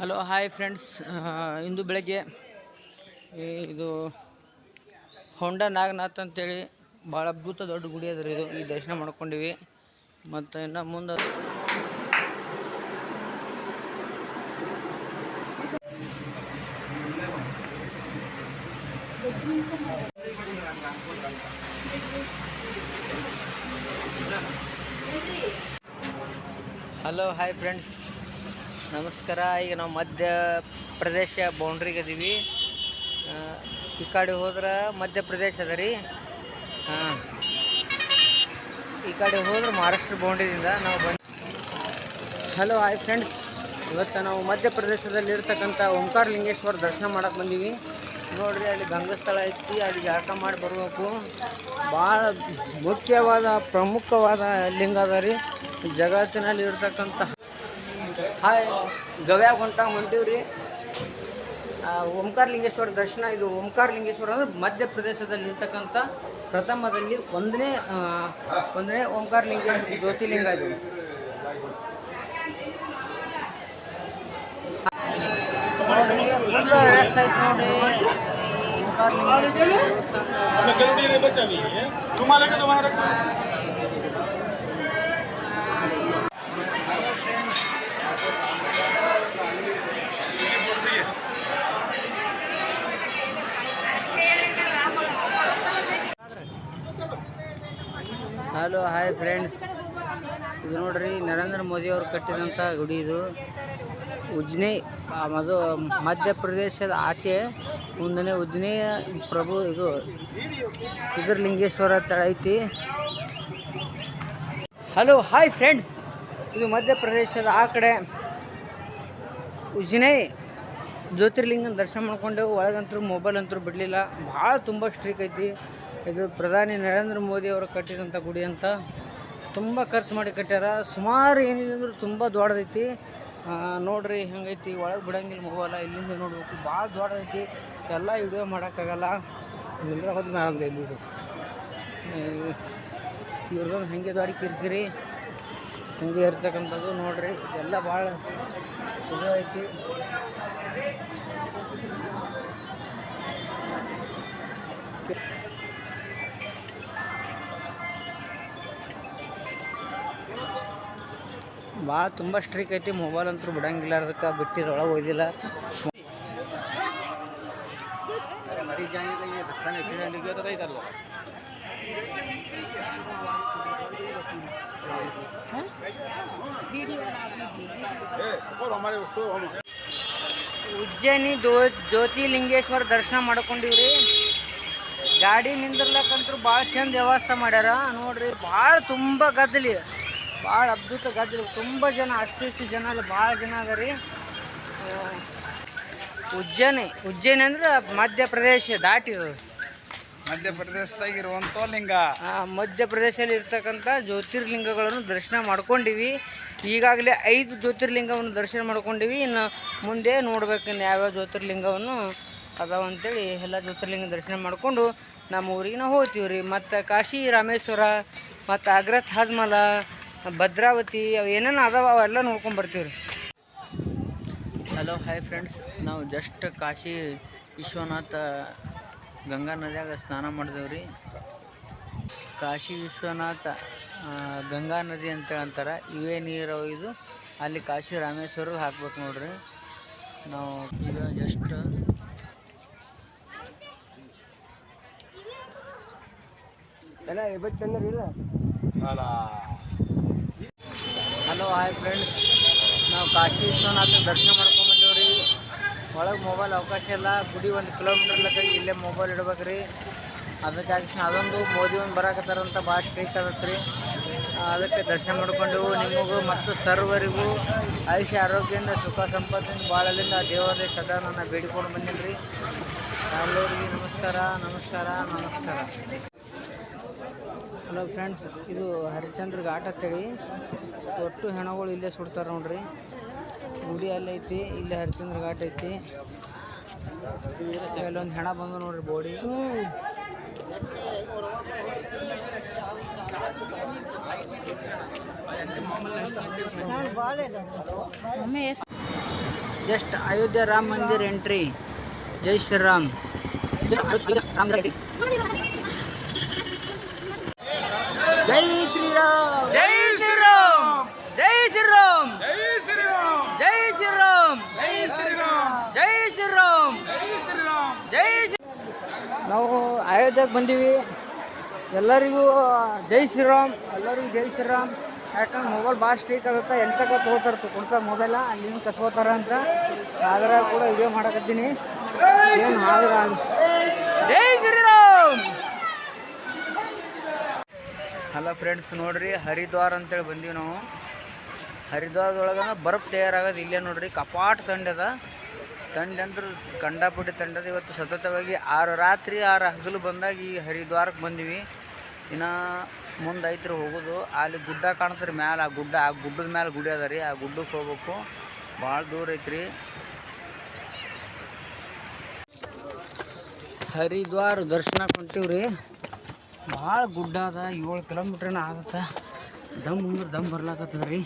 Hello, hi friends. ಇಂದು ಬೆಳಗ್ಗೆ ಇದು ಹೊಂಡ ನಾಗನಾಥ್ ಅಂತೇಳಿ ಭಾಳ ಅದ್ಭುತ ದೊಡ್ಡ ಗುಡಿ ಅದ ರೀ ಇದು. ಈ ದರ್ಶನ ಮಾಡ್ಕೊಂಡಿವಿ. ಮತ್ತು ಇನ್ನು ಮುಂದೆ ಹಲೋ, ಹಾಯ್ ಫ್ರೆಂಡ್ಸ್. ನಮಸ್ಕಾರ. ಈಗ ನಾವು ಮಧ್ಯ ಪ್ರದೇಶ ಬೌಂಡ್ರಿಗೆ ಅದೀವಿ ಈ ಕಡೆ ಹೋದ್ರೆ ಮಧ್ಯಪ್ರದೇಶ ಅದ ರೀ. ಹಾಂ ಈ ಕಡೆ ಹೋದ್ರೆ ಮಹಾರಾಷ್ಟ್ರ ಬೌಂಡ್ರಿದಿಂದ ನಾವು ಬಂದು ಹಲೋ ಹಾಯ್ ಫ್ರೆಂಡ್ಸ್ ಇವತ್ತು ನಾವು ಮಧ್ಯಪ್ರದೇಶದಲ್ಲಿರ್ತಕ್ಕಂಥ ಓಂಕಾರ ಲಿಂಗೇಶ್ವರ ದರ್ಶನ ಮಾಡಕ್ಕೆ ಬಂದೀವಿ. ನೋಡ್ರಿ, ಅಲ್ಲಿ ಗಂಗಸ್ಥಳ ಐತಿ, ಅಲ್ಲಿ ಜಳಕ ಮಾಡಿ ಬರಬೇಕು. ಭಾಳ ಮುಖ್ಯವಾದ ಪ್ರಮುಖವಾದ ಲಿಂಗ ಅದ ರೀ. ಜಗತ್ತಿನಲ್ಲಿ ಇರ್ತಕ್ಕಂಥ ಹಾಯ್ ಗವ್ಯಾಗ ಹೊಂಟ ಹೊಂಟೀವ್ರಿ ರೀ. ಓಂಕಾರ ಲಿಂಗೇಶ್ವರ ದರ್ಶನ ಇದು ಓಂಕಾರ ಲಿಂಗೇಶ್ವರ ಅಂದ್ರೆ ಮಧ್ಯಪ್ರದೇಶದಲ್ಲಿರ್ತಕ್ಕಂಥ ಪ್ರಥಮದಲ್ಲಿ ಒಂದನೇ ಒಂದನೇ ಓಂಕಾರ ಲಿಂಗೇಶ್ವರ ಜ್ಯೋತಿಲಿಂಗ ಇದು. ರಸ್ ಐತೆ ನೋಡಿ ಓಂಕಾರ ಲಿಂಗೇಶ್ವರ ದೇವಸ್ಥಾನ. ಹಲೋ ಹಾಯ್ ಫ್ರೆಂಡ್ಸ್ ಇದು ನೋಡ್ರಿ, ನರೇಂದ್ರ ಮೋದಿ ಅವರು ಕಟ್ಟಿದಂಥ ಗುಡಿ ಇದು. ಉಜ್ನಿ ಅದು ಮಧ್ಯಪ್ರದೇಶದ ಆಚೆ ಮುಂದನೆ ಉಜ್ನಿ ಪ್ರಭು ಇದು ಇದ್ರ ಲಿಂಗೇಶ್ವರ ತಳ ಐತಿ. ಹಲೋ ಹಾಯ್ ಫ್ರೆಂಡ್ಸ್ ಇದು ಮಧ್ಯಪ್ರದೇಶದ ಆ ಕಡೆ ಉಜ್ನಿ ಜ್ಯೋತಿರ್ಲಿಂಗನ ದರ್ಶನ ಮಾಡ್ಕೊಂಡೆವು ಒಳಗಂತೂ ಮೊಬೈಲ್ ಅಂತೂ ಬಿಡಲಿಲ್ಲ. ಭಾಳ ತುಂಬ ಸ್ಟ್ರಿಕ್ ಐತಿ. ಇದು ಪ್ರಧಾನಿ ನರೇಂದ್ರ ಮೋದಿ ಅವರು ಕಟ್ಟಿದಂಥ ಗುಡಿ ಅಂತ ತುಂಬ ಖರ್ಚು ಮಾಡಿ ಕಟ್ಟ್ಯಾರ. ಸುಮಾರು ಏನಿದೆ ಅಂದ್ರೆ ತುಂಬ ದೊಡ್ಡದೈತಿ. ನೋಡ್ರಿ ಹೆಂಗೈತಿ ಒಳಗೆ ಬಿಡಂಗಿಲ್ಲ ಮೊಬೈಲ ಇಲ್ಲಿಂದ ನೋಡ್ಬೇಕು ಭಾಳ ದೊಡ್ಡದೈತಿ. ಎಲ್ಲ ವಿಡಿಯೋ ಮಾಡೋಕ್ಕಾಗಲ್ಲ. ಇಲ್ಲರ ಹೋದ್ ಮ್ಯಾಲ ಇಲ್ಲಿ ಇವ್ರದ್ದು ಹಾಗೆ ದೊಡ್ಡ ಕಿರಿಕಿರಿ ಹಂಗೆ ಇರ್ತಕ್ಕಂಥದ್ದು ನೋಡ್ರಿ. ಎಲ್ಲ ಭಾಳ ಇದು ಐತಿ. ಭಾಳ ತುಂಬ ಸ್ಟ್ರಿಕ್ ಐತಿ. ಮೊಬೈಲ್ ಅಂತೂ ಬಿಡಂಗಿಲ್ಲ, ಅದಕ್ಕೆ ಬಿಟ್ಟಿರೋ ಒಳಗೆ ಹೋಗಿಲ್ಲ ಉಜ್ಜಯಿನಿ ಜ್ಯೋತಿ ಜ್ಯೋತಿಲಿಂಗೇಶ್ವರ ದರ್ಶನ ಮಾಡ್ಕೊಂಡಿವ್ರಿ. ಗಾಡಿ ನಿಂದಿರ್ಲಕ್ಕಂತೂ ಭಾಳ ಚಂದ ವ್ಯವಸ್ಥೆ ಮಾಡ್ಯಾರ. ನೋಡ್ರಿ, ಭಾಳ ತುಂಬ ಗದ್ದಲಿ. ಭಾಳ ಅದ್ಭುತ ಗದ್ದಲಿ ತುಂಬ ಜನ ಅಷ್ಟು ಇಷ್ಟು ಜನ ಅಲ್ಲಿ ಭಾಳ ಜನ ಅದ ರೀ. ಉಜ್ಜಯಿನಿ ಉಜ್ಜಯಿನಿ ಅಂದ್ರೆ ಮಧ್ಯಪ್ರದೇಶ ದಾಟಿರೋದು ಮಧ್ಯಪ್ರದೇಶದಾಗಿರುವಂತ ಲಿಂಗ. ಆ, ಮಧ್ಯಪ್ರದೇಶದಲ್ಲಿ ಇರ್ತಕ್ಕಂಥ ಜ್ಯೋತಿರ್ಲಿಂಗಗಳನ್ನು ದರ್ಶನ ಮಾಡ್ಕೊಂಡಿವಿ. ಈಗಾಗಲೇ ಐದು ಜ್ಯೋತಿರ್ಲಿಂಗವನ್ನು ದರ್ಶನ ಮಾಡ್ಕೊಂಡಿವಿ. ಇನ್ನು ಮುಂದೆ ನೋಡ್ಬೇಕು ಇನ್ನು ಯಾವ್ಯಾವ ಜ್ಯೋತಿರ್ಲಿಂಗವನ್ನು ಅದಾವ ಅಂತೇಳಿ ಎಲ್ಲ ಜ್ಯೋತಿರ್ಲಿಂಗ ದರ್ಶನ ಮಾಡಿಕೊಂಡು ನಮ್ಮ ಊರಿಗೆ ನಾವು ಹೋಗ್ತೀವಿ ರೀ. ಮತ್ತು ಕಾಶಿ ರಾಮೇಶ್ವರ ಮತ್ತು ಅಗ್ರ ತಾಜ್ಮಹಲ ಭದ್ರಾವತಿ ಅವು ಏನೇನು ಅದಾವ ಅವೆಲ್ಲ ನೋಡ್ಕೊಂಡು ಬರ್ತೀವಿ ರೀ ಹಲೋ ಹಾಯ್ ಫ್ರೆಂಡ್ಸ್ ನಾವು ಜಸ್ಟ್ ಕಾಶಿ ವಿಶ್ವನಾಥ ಗಂಗಾ ನದಿಯಾಗ ಸ್ನಾನ ಮಾಡಿದೆವ್ರಿ. ಕಾಶಿ ವಿಶ್ವನಾಥ ಗಂಗಾ ನದಿ ಅಂತ ಅಂತಾರೆ. ಇವೇ ನೀರು ಇದು ಅಲ್ಲಿ ಕಾಶಿ ರಾಮೇಶ್ವರ ಹಾಕ್ಬೇಕು ನೋಡ್ರಿ. ನಾವು ಈಗ ಜಸ್ಟ್ ಹಲೋ ಹಾಯ್ ಫ್ರೆಂಡ್ಸ್ ನಾವು ಕಾಶಿ ವಿಶ್ವನಾಥ ದರ್ಶನ ಮಾಡ್ಕೊಂಡ್ ರೀ ಒಳಗೆ ಮೊಬೈಲ್ ಅವಕಾಶ ಇಲ್ಲ. ಗುಡಿ ಒಂದು ಕಿಲೋಮೀಟರ್ ಲೆಕ್ಕ ಇಲ್ಲೇ ಮೊಬೈಲ್ ಇಡ್ಬೇಕು ರೀ ಅದಕ್ಕಾಗಿ ಅದೊಂದು ಮೋದಿ ಒಂದು ಬರಾಕತ್ತಾರಂತ ಭಾಳ ಸ್ಟ್ರೀಟ್ ಆಗತ್ತೆ ರೀ ಅದಕ್ಕೆ ದರ್ಶನ ಮಾಡ್ಕೊಂಡೆವು. ನಿಮಗೂ ಮತ್ತು ಸರ್ವರಿಗೂ ಆಯುಷ್ಯ, ಆರೋಗ್ಯದಿಂದ, ಸುಖ ಸಂಪತ್ತಿಂದ ಭಾಳಲ್ಲಿಂದ ಆ ದೇವರೇ ಸದಾ ನನ್ನ ಬೇಡಿಕೊಂಡು ಬಂದೀನಿ ರೀ ಎಲ್ಲರಿಗೆ ನಮಸ್ಕಾರ ನಮಸ್ಕಾರ ನಮಸ್ಕಾರ. ಹಲೋ ಫ್ರೆಂಡ್ಸ್ ಇದು ಹರಿಚಂದ್ರ ಘಾಟ್ ಅಂತೇಳಿ. ಒಟ್ಟು ಹೆಣಗಳು ಇಲ್ಲೇ ಸುಡ್ತಾರೆ ನೋಡ್ರಿ. ಗುಡಿ ಅಲ್ಲೈತಿ ಐತಿ ಇಲ್ಲೇ ಹರಿಚಂದ್ರ ಘಾಟ್ ಐತಿ. ಇಲ್ಲೊಂದು ಹೆಣ ಬಂದು ನೋಡ್ರಿ body. Just Ayodhya Rama Mandir entry. ಜೈ ಶ್ರೀರಾಮ್. ಜೈ ಶ್ರೀರಾಮ್. ಜೈ ಶ್ರೀರಾಮ್ ಜೈ ಶ್ರೀರಾಮ್ ಜೈ ಶ್ರೀರಾಮ್. ಜೈ ಶ್ರೀರಾಮ್. ಜೈ ಶ್ರೀರಾಮ್. ಜೈ ಶ್ರೀರಾಮ್. ಜೈ ಶ್ರೀರಾಮ್. ಜೈ ಶ್ರೀ ನಾವು ಅಯೋಧ್ಯೆಗೆ ಬಂದೀವಿ. ಎಲ್ಲರಿಗೂ ಜೈ ಶ್ರೀರಾಮ್. ಎಲ್ಲರಿಗೂ ಜೈ ಶ್ರೀರಾಮ್. ಯಾಕಂದ್ರೆ ಮೊಬೈಲ್ ಭಾಳ ಸ್ಟ್ರೀಕ್ ಆಗುತ್ತೆ. ಎಂಟಕ್ಕೆ ತೊಗೋತಾರೆ ತೊಗೊಳ್ತಾರೆ ಮೊಬೈಲ. ಅಲ್ಲಿಂದ ಕಸ್ಕೋತಾರ ಅಂತ. ಆದ್ರೆ ಕೂಡ ವಿಡಿಯೋ ಮಾಡಕತ್ತೀನಿ. ಏನು ಆದ್ರೆ ಆಗ್- ಜೈ ಶ್ರೀರಾಮ್. ಹಲೋ ಫ್ರೆಂಡ್ಸ್ ನೋಡ್ರಿ ಹರಿದ್ವಾರ ಅಂತೇಳಿ ಬಂದೀವಿ ನಾವು. ಹರಿದ್ವಾರದೊಳಗ ಬರ್ಫ್ ತಯಾರಾಗೋದು ಇಲ್ಲೇ ನೋಡ್ರಿ. ಕಪಾಟ್ ತಂಡದ ತಂಡ ಅಂದ್ರೆ ಕಂಡಾಪುಟ್ಟಿ ತಂಡದ ಇವತ್ತು ಸತತವಾಗಿ ಆರು ರಾತ್ರಿ ಆರು ಹಗಲು ಬಂದಾಗ ಈ ಹರಿದ್ವಾರಕ್ಕೆ ಬಂದೀವಿ. ಇನ್ನು ಮುಂದೆ ಐತ್ರಿ ಹೋಗೋದು. ಅಲ್ಲಿ ಗುಡ್ಡ ಕಾಣ್ತಾರೆ ಮ್ಯಾಲೆ. ಆ ಗುಡ್ಡ, ಆ ಗುಡ್ಡದ ಮ್ಯಾಲೆ ಗುಡಿ ಅದ ರೀ. ಆ ಗುಡ್ಡಕ್ಕೆ ಹೋಗ್ಬೇಕು. ಭಾಳ ದೂರ ಐತ್ರಿ. ಹರಿದ್ವಾರ ದರ್ಶನ ಹೊಂಟೀವ್ರಿ. ಭಾಳ ಗುಡ್ಡ ಅದ. ಏಳು ಕಿಲೋಮೀಟ್ರ್ನ ಆಗತ್ತೆ. ದಮ್ ಅಂದ್ರೆ ದಮ್ ಬರ್ಲಾಕತ್ತದ ರೀ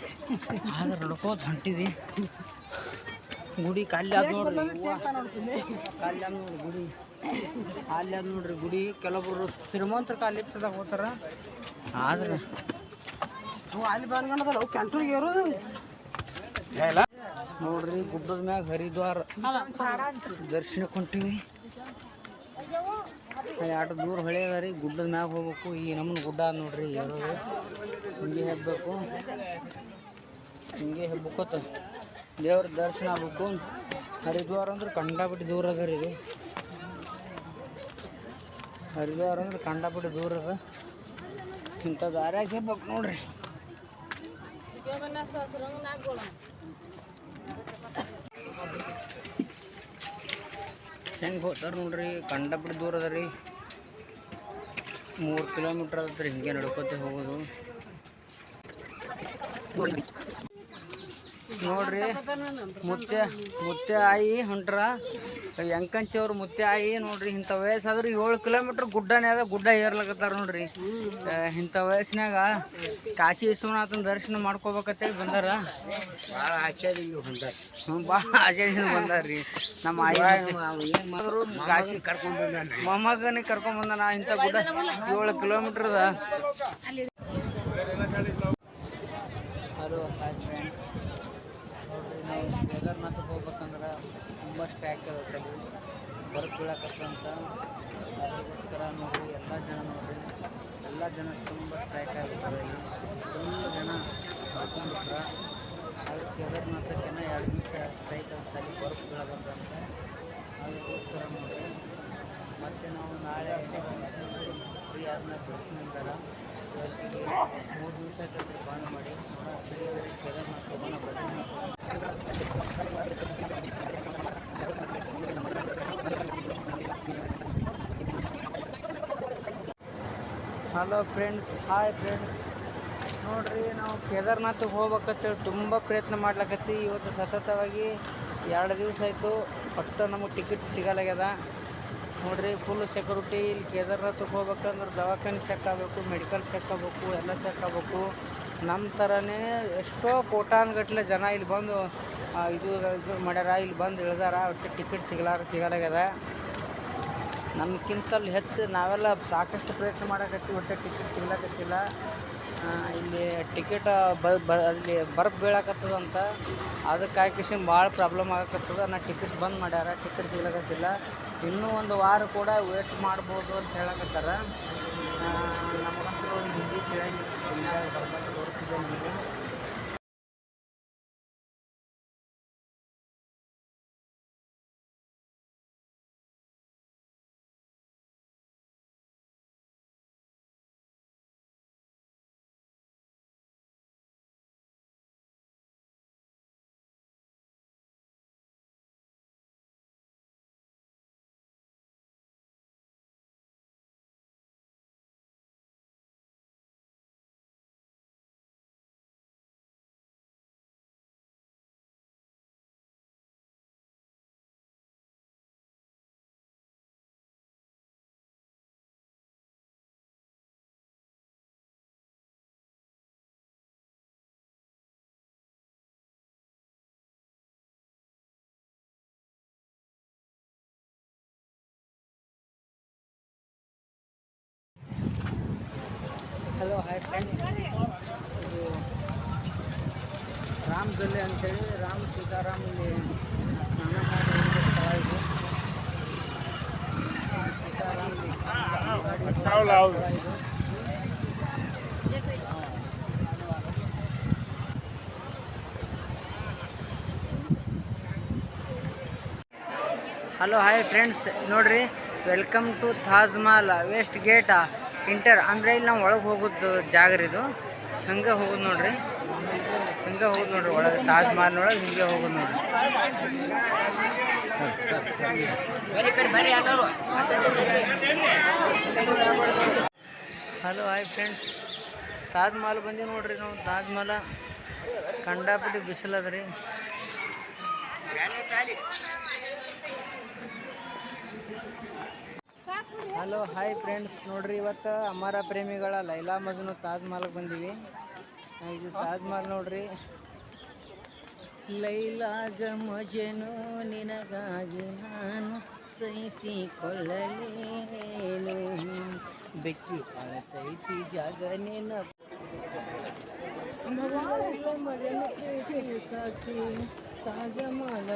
ಆದ್ರೆ ನಡ್ಕೋತ ಹೊಂಟಿವಿ. ಗುಡಿ ಕಾಲಿ ಆದ ನೋಡ್ರಿ. ಕಾಲಿ ಆದ ನೋಡ್ರಿ ಗುಡಿ. ಅಲ್ಲಿ ಆದ ನೋಡ್ರಿ ಗುಡಿ. ಕೆಲವೊಬ್ರು ಶ್ರೀಮಂತರ ಕಾಲಿ ಇರ್ತದ ಹೋಗ್ತಾರ ಆದ್ರೆ ಅಲ್ಲಿ ಬಂದ್ಕೊಂಡದಲ್ಲ ಕ್ಯಾಂಟೂರಿಗೆ ಇರೋದು ನೋಡ್ರಿ ಗುಡ್ಡದ ಮ್ಯಾಗ ಹರಿದ್ವಾರ ದರ್ಶನಕ್ಕೆ ಹೊಂಟಿವಿ. ಆಟ ದೂರ ಹೊಳೆ ರೀ ಗುಡ್ಡದ ಮ್ಯಾಗ ಹೋಗ್ಬೇಕು. ಈ ನಮ್ಮ ಗುಡ್ಡ ನೋಡ್ರಿ ಏರೋದು. ಹಿಂಗೆ ಹೆಬ್ಬಬೇಕು ಹಿಂಗೆ ಹೆಬ್ಬಕೋತ ದೇವ್ರ ದರ್ಶನ ಆಗ್ಬೇಕು. ಹರಿದ್ವಾರ ಅಂದ್ರೆ ಕಂಡಾಪಟ್ಟಿ ದೂರ ಅದ ರೀ ಇದು. ಹರಿದ್ವಾರ ಅಂದ್ರೆ ಕಂಡಾಪಟ್ಟಿ ದೂರ ಅದ. ಇಂಥ ದಾರ್ಯಾಗ ಹೆಬ್ಬೇಕು ನೋಡ್ರಿ. ಹೆಂಗೆ ಹೋಗ್ತಾರೆ ನೋಡ್ರಿ? ಬಿಟ್ಟು ದೂರ ಅದ ರೀ. ಮೂರು ಕಿಲೋಮೀಟ್ರ್ ಆದ್ರೆ ಹಿಂಗೆ ನಡ್ಕೊತ ಹೋಗೋದು. ನೋಡ್ರಿ ಮುತ್ತೆ ಮುತ್ತೆ ಆಯಿ ಹೊಂಟ್ರ ಅವ್ರ ಮುತ್ತೆ ಆಯಿ ನೋಡ್ರಿ ಇಂಥ ವಯಸ್ಸಾದ್ರೆ ಏಳು ಕಿಲೋಮೀಟ್ರ್ ಗುಡ್ಡನೇ ಅದ ಗುಡ್ಡ ಏರ್ಲಕತ್ತಾರ ನೋಡ್ರಿ. ಇಂಥ ವಯಸ್ಸಿನಾಗ ಕಾಶಿ ವಿಶ್ವನಾಥನ ದರ್ಶನ ಮಾಡ್ಕೋಬೇಕಂತೇಳಿ ಬಂದಾರ. ಭಾಳ ಹ್ಞೂ ಭಾಳ ಬಂದಾರ್ರಿ. ನಮ್ಮ ಆಯಿ ಕಾಶಿ ಕರ್ಕೊಂಡು ಮೊಮ್ಮಗನಿಗೆ ಕರ್ಕೊಂಡ್ ಬಂದಾನ ಇಂಥ ಗುಡ್ಡ. ಏಳು ಕಿಲೋಮೀಟರ್ ಹಲೋ ಹಾಯ್ ಫ್ರೆಂಡ್ಸ್ ನೋಡ್ರಿ ನಾವು ಕೇದಾರ್ನಾಥಕ್ಕೆ ಹೋಗ್ಬೇಕಂದ್ರೆ ತುಂಬ ಸ್ಟ್ಯಾಕ್ ಇರುತ್ತೆ ಅಲ್ಲಿ ಬರ್ಕ್ ಬೀಳಕತ್ತಂತ ಅದಕ್ಕೋಸ್ಕರ ನೋಡಿರಿ ಎಲ್ಲ ಜನ ನೋಡಿರಿ ಎಲ್ಲ ಜನ ತುಂಬ ಸ್ಟ್ರೈಕ್ ಆಗಿರ್ತಾರೆ ಇಲ್ಲಿ ತುಂಬ ಜನ ಹಾಕೊಂಡ್ಬಿಟ್ರ ಅದು ಕೇದಾರ್ನಾಥಕ್ಕೆ ಎರಡು ದಿವಸ ಸ್ಟ್ರೈಕ್ ಆಗುತ್ತೆ ಅಲ್ಲಿ ಬರ್ಕ್ ಬೀಳಬೇಕಂತ ಅದಕ್ಕೋಸ್ಕರ ನೋಡ್ರಿ ಮತ್ತು ನಾವು ನಾಳೆ ಫ್ರೀ ಆದ್ಮೇಲೆ ಬರ್ತೀನಿ ಹಲೋ ಫ್ರೆಂಡ್ಸ್ ಹಾಯ್ ಫ್ರೆಂಡ್ಸ್ ನೋಡ್ರಿ, ನಾವು ಕೇದಾರ್ನಾಥಗೆ ಹೋಗ್ಬೇಕಂತೇಳಿ ತುಂಬ ಪ್ರಯತ್ನ ಮಾಡ್ಲಕತ್ತಿ ಇವತ್ತು ಸತತವಾಗಿ ಎರಡು ದಿವಸ ಆಯಿತು ಒಟ್ಟು ನಮಗೆ ಟಿಕೆಟ್ ಸಿಗಲಾಗ್ಯದ. ನೋಡ್ರಿ ಫುಲ್ ಸೆಕ್ಯೂರಿಟಿ ಇಲ್ಲಿ ಕೇದಾರ್ನಾಥ್ ಹೋಗ್ಬೇಕಂದ್ರೆ ದವಾಖಾನೆ ಚೆಕ್ ಆಗಬೇಕು ಮೆಡಿಕಲ್ ಚೆಕ್ ಆಗಬೇಕು, ಎಲ್ಲ ಚೆಕ್ ಆಗಬೇಕು. ನಮ್ಮ ಥರನೇ ಎಷ್ಟೋ ಕೋಟಾನುಗಟ್ಟಲೆ ಜನ ಇಲ್ಲಿ ಬಂದು ಇದು ಇದು ಮಾಡ್ಯಾರ, ಇಲ್ಲಿ ಬಂದು ಇಳ್ದಾರ, ಒಟ್ಟು ಟಿಕೆಟ್ ಸಿಗಲಾರ, ಸಿಗಲಾಗ್ಯದ. ನಮ್ಗಿಂತಲ್ಲಿ ಹೆಚ್ಚು ನಾವೆಲ್ಲ ಸಾಕಷ್ಟು ಪ್ರಯತ್ನ ಮಾಡಕತ್ತೀವಿ, ಒಟ್ಟು ಟಿಕೆಟ್ ಸಿಗ್ಲಕತ್ತಿಲ್ಲ. ಇಲ್ಲಿ ಟಿಕೆಟ್ ಬ ಬ, ಅಲ್ಲಿ ಬರ್ಫ್ ಬೀಳಕತ್ತದಂತ ಅದಕ್ಕೆ ಹಾಕಿಸಿನ್ ಭಾಳ ಪ್ರಾಬ್ಲಮ್ ಆಗಕತ್ತದ. ನಾ ಟಿಕೆಟ್ ಬಂದ್ ಮಾಡ್ಯಾರ. ಟಿಕೆಟ್ ಸಿಗ್ಲಕತ್ತಿಲ್ಲ. ಇನ್ನೂ ಒಂದು ವಾರ ಕೂಡ ವೇಟ್ ಮಾಡ್ಬೋದು ಅಂತ ಹೇಳಕತ್ತಾರ. ನಮಗಂತೂ ಹಿಂದಿ ಕೇಳಿ ಬರ್ಬೇಕು ಹಲೋ ಹಾಯ್ ಫ್ರೆಂಡ್ಸ್ ಇದು ರಾಮ್ ಗಲ್ಲಿ ಅಂತೇಳಿ ರಾಮ್ ಸೀತಾರಾಮ್ ಇಲ್ಲಿ ಸ್ನಾನ ಮಾಡಿ ಹೋಗಿರೋ ಸ್ಥಳ ಇದು ಸೀತಾರಾಮ್ ಇಲ್ಲಿ ಗಾಡಿ ಹೋಗೋ ಸ್ಥಳ ಇದು ಹಲೋ ಹಾಯ್ ಫ್ರೆಂಡ್ಸ್ ನೋಡ್ರಿ welcome to Taj Mahal west gate enter ಅಂದರೆ ಇಲ್ಲಿ ನಾವು ಒಳಗೆ ಹೋಗೋದು ಜಾಗ ರೀ ಇದು. ಹಂಗೆ ಹೋಗೋದು ನೋಡ್ರಿ. ಹಿಂಗೆ ಹೋಗೋದು ನೋಡ್ರಿ ಒಳಗೆ ತಾಜ್ ಮಹಲ್ ಒಳಗೆ ಹಿಂಗೆ ಹೋಗೋದು ನೋಡ್ರಿ. Hello hi friends Taj Mahal ಬಂದೀವಿ ನೋಡ್ರಿ ನಾವು. ತಾಜ್ ಮಹಲ್ ಕಂಡಾಪಟ್ಟಿ ಬಿಸಿಲದ ರೀ. ಹಲೋ ಹಾಯ್ ಫ್ರೆಂಡ್ಸ್ ನೋಡ್ರಿ, ಇವತ್ತು ಅಮರ ಪ್ರೇಮಿಗಳ ಲೈಲಾ ಮಜನು ತಾಜ್ ಮಹಲ್ಗೆ ಬಂದೀವಿ ಇದು ತಾಜ್ ಮಹಲ್ ನೋಡ್ರಿ. ಲೈಲಾಗ ಮಜನು ನಿನಗಾಗಿ ನಾನು ಸಹಿಸಿಕೊಳ್ಳಲೇನು? ಬೆಕ್ಕಿ ಕಾಣತೈತಿ ಜಾಗ ನೆನಪು ಸಾಕ್ಷಿ ತಾಜ ಮಾಲ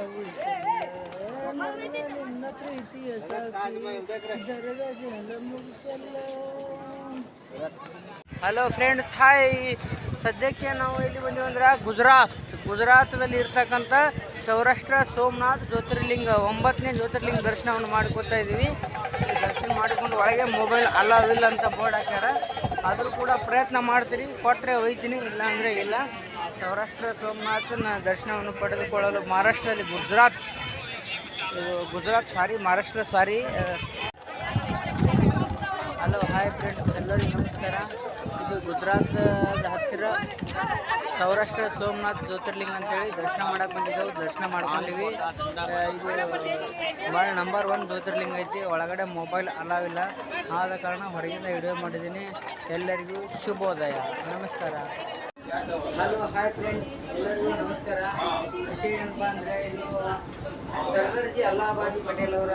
ಹಲೋ ಫ್ರೆಂಡ್ಸ್ ಹಾಯ್ ಸದ್ಯಕ್ಕೆ ನಾವು ಇಲ್ಲಿ ಬಂದೀವಿ ಅಂದ್ರೆ ಗುಜರಾತ್. ಗುಜರಾತದಲ್ಲಿ ಇರ್ತಕ್ಕಂಥ ಸೌರಾಷ್ಟ್ರ ಸೋಮನಾಥ್ ಜ್ಯೋತಿರ್ಲಿಂಗ, ಒಂಬತ್ತನೇ ಜ್ಯೋತಿರ್ಲಿಂಗ ದರ್ಶನವನ್ನು ಮಾಡ್ಕೊತಾ ಇದ್ದೀವಿ. ದರ್ಶನ ಮಾಡಿಕೊಂಡು ಒಳಗೆ ಮೊಬೈಲ್ ಅಲ್ಲವಿಲ್ಲ ಅಂತ ಬೋರ್ಡ್ ಹಾಕ್ಯಾರ. ಆದರೂ ಕೂಡ ಪ್ರಯತ್ನ ಮಾಡ್ತೀರಿ. ಕೊಟ್ಟರೆ ಒಯ್ತೀನಿ ಇಲ್ಲ ಅಂದರೆ ಇಲ್ಲ. ಸೌರಾಷ್ಟ್ರ ಸೋಮನಾಥನ ದರ್ಶನವನ್ನು ಪಡೆದುಕೊಳ್ಳಲು ಮಹಾರಾಷ್ಟ್ರದಲ್ಲಿ Gujarat Gujarat sorry, Maharashtra sorry hello hi friends ಎಲ್ಲರಿಗೂ ನಮಸ್ಕಾರ. ಇದು ಗುಜರಾತ್ ಹತ್ತಿರ ಸೌರಾಷ್ಟ್ರ ಸೋಮನಾಥ್ ಜ್ಯೋತಿರ್ಲಿಂಗ ಅಂತೇಳಿ ದರ್ಶನ ಮಾಡಕ್ಕೆ ಬಂದಿದ್ದೆವು, ದರ್ಶನ ಮಾಡ್ಕೊಂಡಿವಿ. ಇದು ಭಾಳ ನಂಬರ್ ಒನ್ ಜ್ಯೋತಿರ್ಲಿಂಗ್ ಐತಿ, ಒಳಗಡೆ ಮೊಬೈಲ್ ಅಲಾವಿಲ್ಲ ಆದ ಕಾರಣ ಹೊರಗಿಂದ ವಿಡಿಯೋ ಮಾಡಿದ್ದೀನಿ. ಎಲ್ಲರಿಗೂ ಶುಭೋದಯ. ನಮಸ್ಕಾರ. ಹಲೋ ಹಾಯ್ ಫ್ರೆಂಡ್ಸ್ ಎಲ್ಲರಿಗೂ ನಮಸ್ಕಾರ. ವಿಷಯ ಏನಪ್ಪ ಅಂದರೆ ಇದು ಸರ್ದಾರ್ಜಿ ಅಲ್ಲಾಬಾಜಿ ಪಟೇಲ್ ಅವರ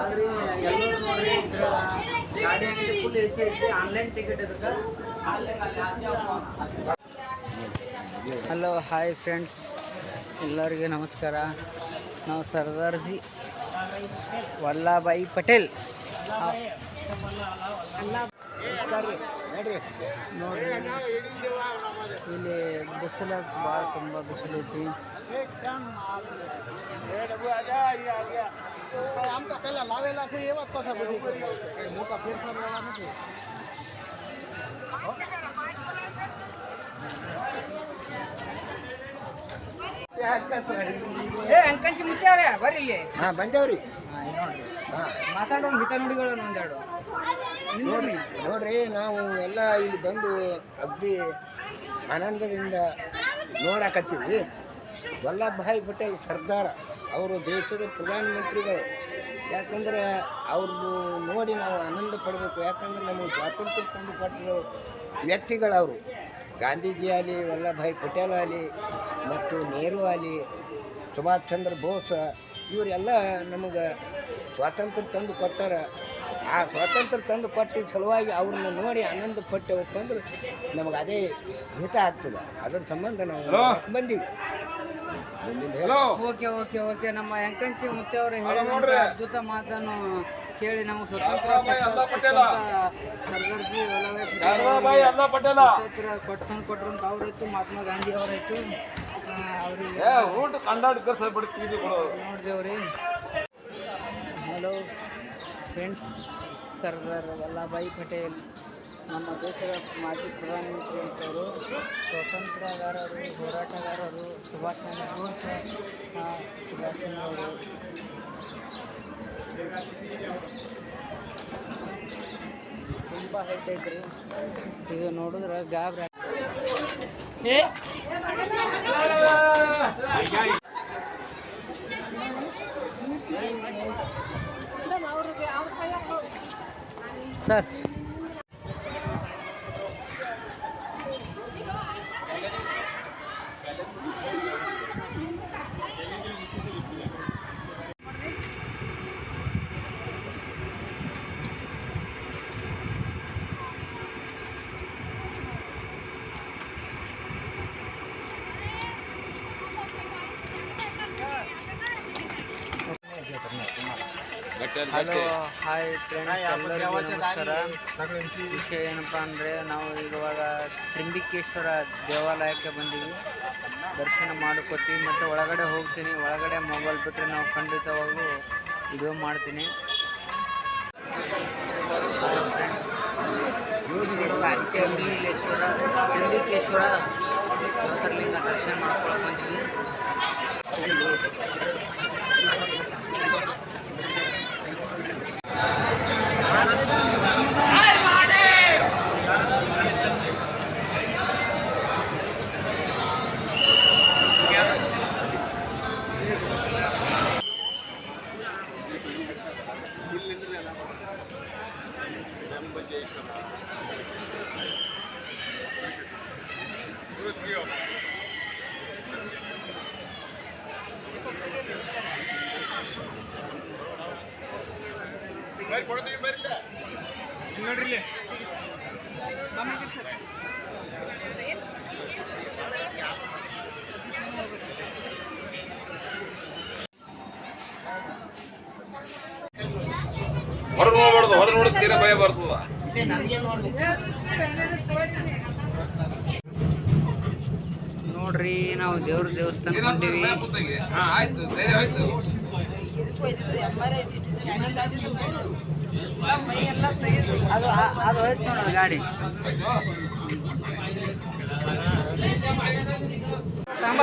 ಆದ್ರೆ ಎಲ್ಲರೂ ನೋಡ್ರಿ ಗಾಡಿ ಅಂಗಡಿ ಫುಲ್ ಎ ಸಿ ಐತಿ ಆನ್ಲೈನ್ ಟಿಕೆಟ್ ಅದಕ್ಕೆ ಹಲೋ ಹಾಯ್ ಫ್ರೆಂಡ್ಸ್ ಎಲ್ಲರಿಗೆ ನಮಸ್ಕಾರ. ನಾವು ಸರ್ದಾರ್ಜಿ ವಲ್ಲಭಾಯಿ ಪಟೇಲ್. ನೋಡಿ ಇಲ್ಲಿ ಬಿಸಿಲ ಭಾಳ ತುಂಬ ಬಿಸಿಲೈತಿ ಏ ಅಂಕಂಚಿ ಮುತ್ತೆ ಅವ್ರೆ ಬರ್ರಿ ಇಲ್ಲಿ. ಹಾಂ ಬಂದೇವ್ರಿ. ಹಾಂ ನೋಡ್ರಿ. ಹಾಂ ಮಾತಾಡೋಣ ಹಿತ ನುಡಿಗಳನ್ನ ಒಂದೆರಡು. ನೋಡ್ರಿ ನೋಡ್ರಿ, ನಾವು ಎಲ್ಲ ಇಲ್ಲಿ ಬಂದು ಅಗ್ದಿ ಆನಂದದಿಂದ ನೋಡಕತ್ತೀವಿ. ವಲ್ಲಭಭಾಯಿ ಪಟೇಲ್ ಸರ್ದಾರ, ಅವರು ದೇಶದ ಪ್ರಧಾನ ಮಂತ್ರಿಗಳು ಯಾಕಂದ್ರೆ ಅವ್ರದ್ದು ನೋಡಿ ನಾವು ಆನಂದ ಪಡಬೇಕು. ಯಾಕಂದ್ರೆ ನಮಗೆ ಸ್ವಾತಂತ್ರ್ಯ ತಂದು ಕೊಟ್ಟಿರೋ ವ್ಯಕ್ತಿಗಳವರು ಗಾಂಧೀಜಿ ಆಗಲಿ ವಲ್ಲಭಭಾಯಿ ಪಟೇಲ್ ಆಗಲಿ, ಮತ್ತು ನೆಹರು ಆಗಲಿ, ಸುಭಾಷ್ ಚಂದ್ರ ಬೋಸ್, ಇವರೆಲ್ಲ ನಮಗೆ ಸ್ವಾತಂತ್ರ್ಯ ತಂದು ಕೊಟ್ಟಾರ. ಆ ಸ್ವಾತಂತ್ರ್ಯ ತಂದು ಕೊಟ್ಟು ಸಲುವಾಗಿ ಅವ್ರನ್ನ ನೋಡಿ ಆನಂದ ಪಟ್ಟೆವಪ್ಪ ಅಂದ್ರೆ ನಮಗೆ ಅದೇ ಹಿತ ಆಗ್ತದೆ. ಅದ್ರ ಸಂಬಂಧ ನಾವು ಬಂದೀವಿ. Okay okay okay. ನಮ್ಮ ಎಂಕಂಚಿ ಮುತ್ತೆ ಅವರು ಹೇಳಿದಂತ ಅದ್ಭುತ ಮಾತನ್ನು ಕೇಳಿ ನಾವು ಸ್ವತಂತ್ರ ಸರ್ದಾರ್ಜಿ ವಲ್ಲಭಾಯಿ ಕೊಟ್ಟಂದು ಕೊಟ್ಟರಂತ ಅವ್ರಾಯ್ತು ಮಹಾತ್ಮ ಗಾಂಧಿ ಅವರಾಯ್ತು ಅವ್ರಿಗೆ ಊಟ ಕಂಡಾಡ್ಕರ್ ಬಿಡ್ತೀವಿ ನೋಡಿದೆವ್ರಿ. ಹಲೋ. ಫ್ರೆಂಡ್ಸ್ ಸರ್ದಾರ್ ವಲ್ಲಭಾಯಿ ಪಟೇಲ್. ನಮ್ಮ ದೇಶದ ಮಾಜಿ ಪ್ರಧಾನಮಂತ್ರಿ ಅಂತವರು ಸ್ವಾತಂತ್ರ್ಯಗಾರರು ಹೋರಾಟಗಾರರು, ಸುಭಾಷ್ ಚಂದ್ರ ಬೋಸ್ ಸುಭಾಷ್ ಚಂದ್ರ ಅವರು ತುಂಬ ಹೈಟ್ ಐತ್ರಿ ಇದು ನೋಡಿದ್ರೆ ಗಾಬ್ರಿ ಸರ್ ಹಲೋ ಹಾಯ್ ಫ್ರೆಂಡ್ಸ್ ಎಲ್ಲರಿಗೂ ನಮಸ್ಕಾರ. ವಿಷಯ ಏನಪ್ಪ ಅಂದರೆ ನಾವು ಇವಾಗ ತ್ರಿಂಬಿಕೇಶ್ವರ ದೇವಾಲಯಕ್ಕೆ ಬಂದೀವಿ. ದರ್ಶನ ಮಾಡ್ಕೋತೀವಿ ಮತ್ತು ಒಳಗಡೆ ಹೋಗ್ತೀನಿ. ಒಳಗಡೆ ಮೊಬೈಲ್ ಬಿಟ್ಟರೆ ನಾವು ಖಂಡಿತವಾಗ್ಲೂ ಇದು ಮಾಡ್ತೀನಿ. ಫ್ರೆಂಡ್ಸ್ ತ್ರಿಂಬಿಕೇಶ್ವರ ತ್ರಿಂಬಿಕೇಶ್ವರ ಜ್ಯೋತಿರ್ಲಿಂಗ ದರ್ಶನ ಮಾಡ್ಕೊಳಕ್ಕೆ ಬಂದೀವಿ. ನೋಡ್ರಿ ನಾವು ದೇವ್ರ ದೇವಸ್ಥಾನ ಬಂದಿವಿ. ಅದು ಅದು ಗಾಡಿ. ತುಂಬ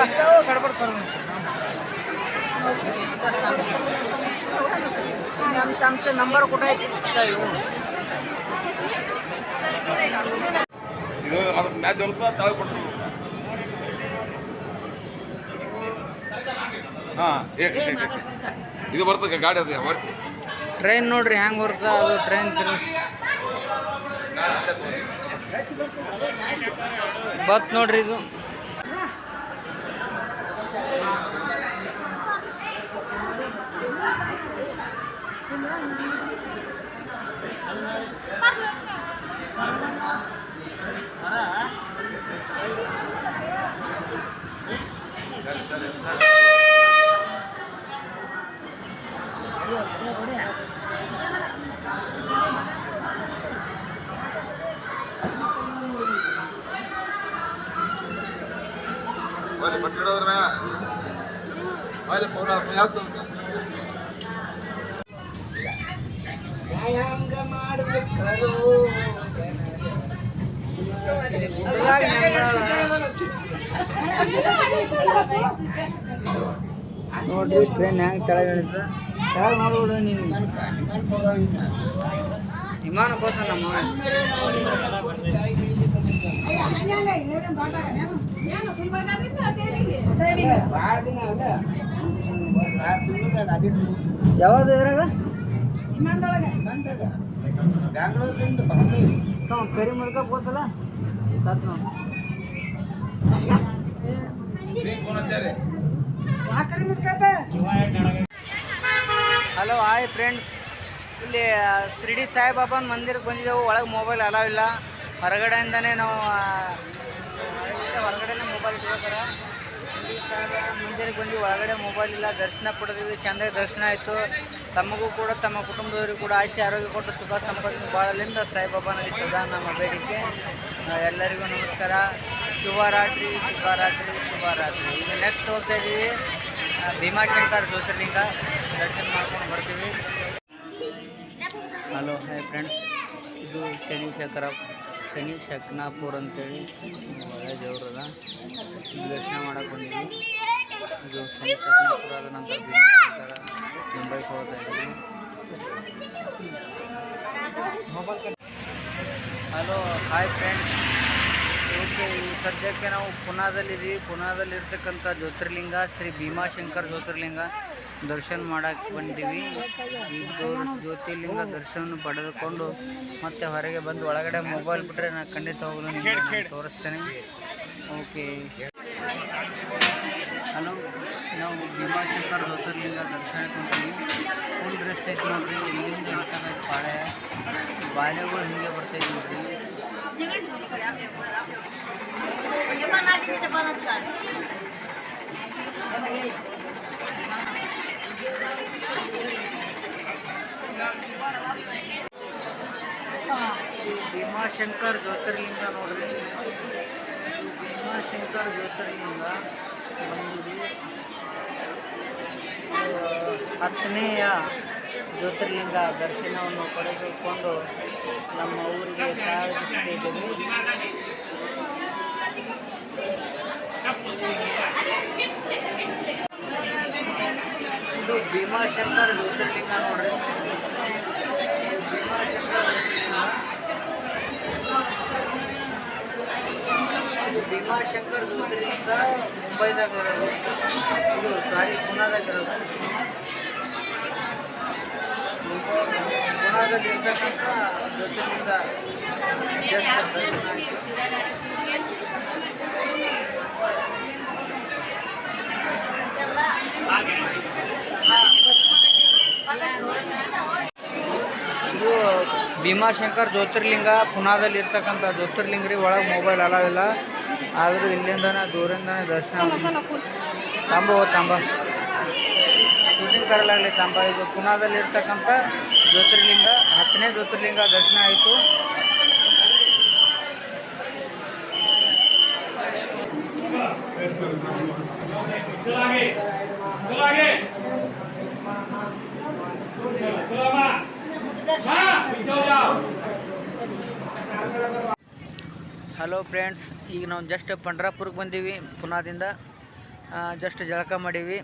ಚಮಚ ನಂಬರ್ ಕೂಡ ಇವು. ಇದು ಅದ್ರ ಮ್ಯಾಚ್ ಹೊರತ ತಾವು ಕೊಟ್ಟು ಹಾಂ. ಇದು ಬರ್ತದೆ ಗಾಡಿ ಅದು ಬರ್ತೀವಿ ಟ್ರೈನ್ ನೋಡ್ರಿ ಹೆಂಗೆ ಬರ್ತದೆ ಅದು ಟ್ರೈನ್ ಬತ್ ನೋಡ್ರಿ ಇದು. ನೋಡ್ರಿ ಟ್ರೈನ್ ಹೆಂಗೆ ಕೆಳಗೆ ಇಳಿತ ಕೆಳಗೆ ನೋಡ್ಬಿಡು ನೀನು. ವಿಮಾನ ಹೋದ ನಮ್ಮ ಯಾವ್ದು ಇದ್ರಾಗ? ನಾವು ಕರಿ ಮುಲ್ಕ ಹೋತಲ್ಲ? ಸತ್ ನಾವು ಹಲೋ ಹಾಯ್ ಫ್ರೆಂಡ್ಸ್ ಇಲ್ಲಿ ಶಿರಡಿ ಸಾಯಿಬಾಬಾನ ಮಂದಿರಕ್ಕೆ ಬಂದಿದ್ದೆವು. ಒಳಗೆ ಮೊಬೈಲ್ ಅಲಾವ್ ಇಲ್ಲ. ಹೊರಗಡೆಯಿಂದನೇ ನಾವು ಹೊರಗಡೆನೆ ಮೊಬೈಲ್ ಇಟ್ಕೋತಾರೆ ಮಂದಿರಕ್ಕೆ ಬಂದು ಒಳಗಡೆ ಮೊಬೈಲ್ ಇಲ್ಲ. ದರ್ಶನ ಪಡೆದಿದ್ವಿ. ಚೆಂದಾಗಿ ದರ್ಶನ ಆಯಿತು. ತಮಗೂ ಕೂಡ ತಮ್ಮ ಕುಟುಂಬದವರಿಗೂ ಕೂಡ ಆಶೆ ಆರೋಗ್ಯ ಕೊಟ್ಟು ಸುಖ ಸಂಪತ್ತಿನ ಬಾಳಲಿಂದ ಸಾಯಿಬಾಬಾನಲ್ಲಿ ಸದಾ ನಮ್ಮ ಬೇಡಿಕೆ. ಎಲ್ಲರಿಗೂ ನಮಸ್ಕಾರ. ಶುಭರಾತ್ರಿ ಶುಭರಾತ್ರಿ ಶುಭರಾತ್ರಿ ಈಗ ನೆಕ್ಸ್ಟ್ ಹೋಗ್ತಾ ಇದ್ದೀವಿ ಆ, ಭೀಮಾಶಂಕರ್ ಜ್ಯೋತಿರ್ಲಿಂಗ ದರ್ಶನ ಮಾಡ್ಕೊಂಡು ಬರ್ತೀವಿ ಹಲೋ ಹಾಯ್ ಫ್ರೆಂಡ್ಸ್ ಇದು ಶನಿ ಶಂಕರ ಶನಿ ಶಕ್ನಾಪುರ್ ಅಂತೇಳಿ ಒಳ್ಳೆ ದೇವ್ರದ ಇಲ್ಲಿ ದರ್ಶನ ಮಾಡಕ್ಕೆ ಬಂದಿದ್ವಿ ಇದು ಶನಿ ಶಕ್ನಾಪುರ ಆದ ನಂತರ ಭೀಮಾಶಂಕರ ಮುಂಬೈಗೆ ಹೋಗ್ತಾ ಇದ್ದೀವಿ ಹಲೋ ಹಾಯ್ ಫ್ರೆಂಡ್ಸ್ ಓಕೆ ಈ ಸದ್ಯಕ್ಕೆ ನಾವು ಪುನಾದಲ್ಲಿದ್ದೀವಿ ಪುನಾದಲ್ಲಿರ್ತಕ್ಕಂಥ ಜ್ಯೋತಿರ್ಲಿಂಗ ಶ್ರೀ ಭೀಮಾಶಂಕರ್ ಜ್ಯೋತಿರ್ಲಿಂಗ ದರ್ಶನ ಮಾಡಕ್ಕೆ ಬಂದೀವಿ. ಈ ಜ್ಯೋತಿರ್ಲಿಂಗ ದರ್ಶನ ಪಡೆದುಕೊಂಡು ಮತ್ತೆ ಹೊರಗೆ ಬಂದು ಒಳಗಡೆ ಮೊಬೈಲ್ ಬಿಟ್ಟರೆ ನಾನು ಖಂಡಿತ ಹೋಗಲು ನಿಮಗೆ ತೋರಿಸ್ತೇನೆ. ಓಕೆ. ಹಲೋ ನಾವು ಭೀಮಾಶಂಕರ್ ಜ್ಯೋತಿರ್ಲಿಂಗ ದರ್ಶನಕ್ಕೆ ಹೋಗ್ತೀವಿ ಫುಲ್ ಡ್ರೆಸ್ ಐತೆ ನೋಡ್ರಿ. ಇಲ್ಲಿಂದ ಇಳ್ಕೊಬೇಕು ಬಾಳೆ ಬಾಳೆಗಳು ಹಿಂಗೆ ಬರ್ತೈತೆ ನೋಡ್ರಿ. ಭೀಮಾಶಂಕರ್ ಜ್ಯೋತಿರ್ಲಿಂಗ ನೋಡ್ರಿ. ಭೀಮಾಶಂಕರ್ ಜ್ಯೋತಿರ್ಲಿಂಗ ಹತ್ತನೆಯ ಜ್ಯೋತಿರ್ಲಿಂಗ ದರ್ಶನವನ್ನು ಪಡೆದುಕೊಂಡು ನಮ್ಮ ಊರಿಗೆ ಸಾಗಿಸ್ತಿದ್ದೀವಿ ಇದು ಭೀಮಾಶಂಕರ್ ಜ್ಯೋತಿರ್ಲಿಂಗ ನೋಡ್ರಿ. ಭೀಮಾಶಂಕರ್ ಜ್ಯೋತಿರ್ಲಿಂಗ ಇದು ಭೀಮಾಶಂಕರ್ ಜ್ಯೋತಿರ್ಲಿಂಗ ಮುಂಬೈದಾಗ ಇರೋದು ಇದು ಸಾರಿ ಪುನಾದಾಗ ಇರೋದು ಆಯ್ತು ಇದು ಭೀಮಾಶಂಕರ್ ಜ್ಯೋತಿರ್ಲಿಂಗ ಪುನಾದಲ್ಲಿ ಇರ್ತಕ್ಕಂಥ ಜ್ಯೋತಿರ್ಲಿಂಗ ರೀ ಒಳಗೆ ಮೊಬೈಲ್ ಅಲಾವಿಲ್ಲ ಆದರೂ ಇಲ್ಲಿಂದನೇ ದೂರಿಂದನೇ ದರ್ಶನ ತಾಂಬ ಓ ತಾಂಬ. ಶೂಟಿಂಗ್ ಕರಲಾಗಲಿ ತಾಂಬ. ಇದು ಪುನಾದಲ್ಲಿ ಇರ್ತಕ್ಕಂಥ ಜ್ಯೋತಿರ್ಲಿಂಗ ಹತ್ತನೇ ಜ್ಯೋತಿರ್ಲಿಂಗ ದರ್ಶನ ಆಯಿತು. ಹಲೋ ಫ್ರೆಂಡ್ಸ್ ಈಗ ನಾವು ಜಸ್ಟ್ ಪಂಡ್ರಾಪುರಕ್ಕೆ ಬಂದೀವಿ, ಪುನಾದಿಂದ ಜಸ್ಟ್ ಜಳಕ ಮಾಡೀವಿ.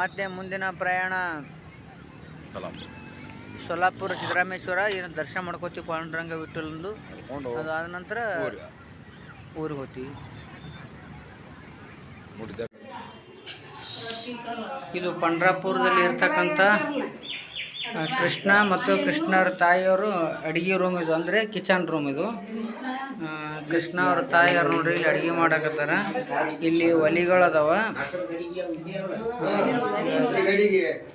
ಮತ್ತೆ ಮುಂದಿನ ಪ್ರಯಾಣ? ಸಲಾಮ್ ಸೊಲ್ಲಾಪುರ ಸಿದ್ದರಾಮೇಶ್ವರ ಏನು ದರ್ಶನ ಮಾಡ್ಕೋತೀವಿ ಪಾಂಡುರಂಗ ವಿಠಲಂದು. ಒಂದು ಅದು ಆದ ನಂತರ ಊರಿಗೆ. ಹೋಗ್ತೀವಿ. ಇದು ಪಂಡ್ರಾಪುರದಲ್ಲಿ ಇರ್ತಕ್ಕಂಥ ಕೃಷ್ಣ ಮತ್ತು ಕೃಷ್ಣರ ತಾಯಿಯವರು ಅಡುಗೆ ರೂಮ್ ಇದು ಅಂದರೆ ಕಿಚನ್ ರೂಮ್ ಇದು. ಕೃಷ್ಣ ಅವ್ರ ತಾಯಿಯವ್ರು ನೋಡ್ರಿ ಇಲ್ಲಿ ಅಡುಗೆ ಮಾಡಕತ್ತಾರ ಇಲ್ಲಿ ಒಲಿಗಳದಾವ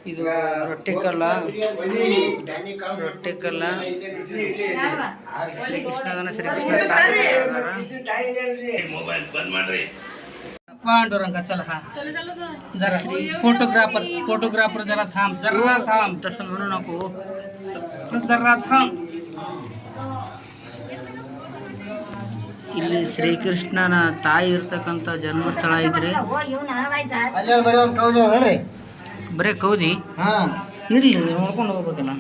ಇದು ರೊಟ್ಟಿ ಕಲ್ಲ ರೊಟ್ಟಿ ಕಲ್ಲ ಶ್ರೀಕೃಷ್ಣದನ ಶ್ರೀಕೃಷ್ಣ ತಾಯಿ ಅದಾರ. पांडुरंग चल हा जरा फोटोग्राफर फोटोग्राफर जरा थांब जरा थांब तसं म्हणू नको जरा थांब ಇಲ್ಲಿ ಶ್ರೀಕೃಷ್ಣನ ತಾಯಿ ಇರ್ತಕ್ಕಂಥ ಜನ್ಮಸ್ಥಳ ಐತ್ರಿ ಬರೀ ಕೌದು ಇರ್ಲಿ ನೋಡ್ಕೊಂಡು ಹೋಗ್ಬೇಕಲ್ಲ